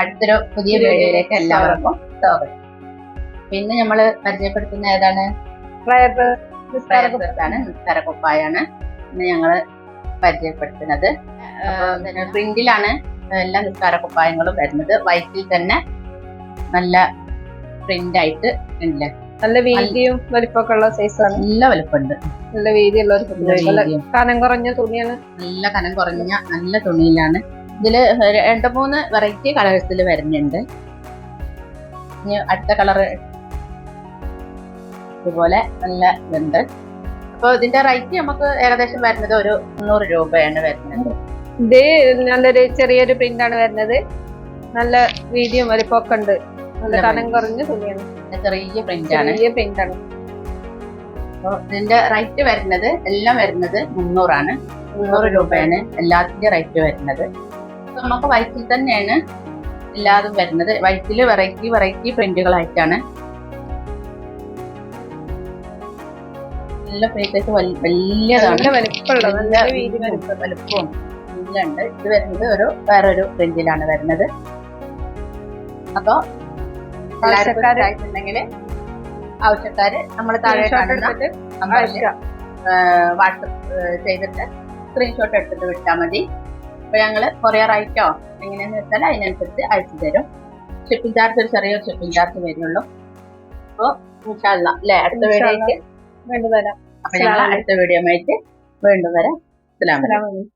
അടുത്തൊരു പുതിയ വീഡിയോയിലേക്ക് എല്ലാവർക്കും സ്വാഗതം. പിന്നെ നമ്മൾ പരിചയപ്പെടുത്തുന്ന ഏതാണ്? ആണ് നിസ്കാര കുപ്പായാണ് ഇന്ന് ഞങ്ങൾ പരിചയപ്പെടുത്തുന്നത്. പ്രിന്റിലാണ് എല്ലാ നിസ്സാരകുപ്പായങ്ങളും വരുന്നത്. വൈറ്റിൽ തന്നെ നല്ല പ്രിന്റ് ആയിട്ട് ഉണ്ട്. നല്ല വീതിയും വലിപ്പമൊക്കെ ഉള്ള സൈസാണ് നല്ല വലിപ്പമുണ്ട്. നല്ല വീതിയുള്ള ഒരു. കനം കുറഞ്ഞ തുണിയാണ്. നല്ല കനം കുറഞ്ഞ നല്ല തുണിയിലാണ്. ഇതിൽ രണ്ട് മൂന്ന് വെറൈറ്റി കളേഴ്സിൽ വരുന്നുണ്ട്. ഇനി അടുത്ത കളർ ഇതുപോലെ നല്ല ഇതുണ്ട്. അപ്പോൾ ഇതിന്റെ റേറ്റ് നമുക്ക് ഏകദേശം വരുന്നത് ഒരു മുന്നൂറ് രൂപയാണ് വരുന്നത്. ഇത് നല്ലൊരു ചെറിയൊരു പ്രിന്റ് ആണ് വരുന്നത്. നല്ല വീതിയും വലിപ്പമൊക്കെ ഉണ്ട്. നല്ല നല്ല കനം കുറഞ്ഞ തുണിയാണ്. ചെറിയ പ്രിന്റ് ആണ്. ചെറിയ പ്രിന്റ് ആണ്. അപ്പോൾ ഇതിന്റെ റേറ്റ് വരുന്നത് എല്ലാം വരുന്നത് മുന്നൂറാണ്. മുന്നൂറ് രൂപയാണ് എല്ലാത്തിന്റെ റേറ്റ് വരുന്നത്. നമുക്ക് വൈറ്റിൽ തന്നെയാണ് എല്ലാതും വരുന്നത്. വൈറ്റിൽ വെറൈറ്റി വെറൈറ്റി പ്രിന്റുകളായിട്ടാണ് നല്ല പ്രീസൈസ് വലിയതാണ്. വലുപ്പവും എല്ലാം ഉണ്ട് ഇത് വരുന്നത് ഒരു വേറൊരു പ്രിന്റിലാണ് വരുന്നത്. അപ്പൊ ആവശ്യക്കാര് ആവശ്യക്കാരുണ്ടെങ്കിൽ ആവശ്യക്കാര് നമ്മൾ താഴെ കാണുന്ന വാട്സപ്പ് ചെയ്തിട്ട് സ്ക്രീൻഷോട്ട് എടുത്തിട്ട് വിട്ടാൽ മതി. അപ്പൊ ഞങ്ങൾ കൊറിയർ അയക്കോ എങ്ങനെയാന്ന് വെച്ചാൽ അതിനനുസരിച്ച് അയച്ചു തരും. ഷിപ്പിംഗ് ചാർജ് ഒരു ചെറിയൊരു ഷിപ്പിംഗ് ചാർജ് വരുന്നുള്ളൂ അപ്പോ ഇൻഷാല്ല അല്ലെ? അടുത്ത വീഡിയോയ്ക്ക് വീണ്ടും വരാം അപ്പൊ ഞങ്ങൾ അടുത്ത വീഡിയോ ആയിട്ട് വീണ്ടും വരാം. അസ്സലാമു അലൈക്കും. അസ്സലാമു അലൈക്കും.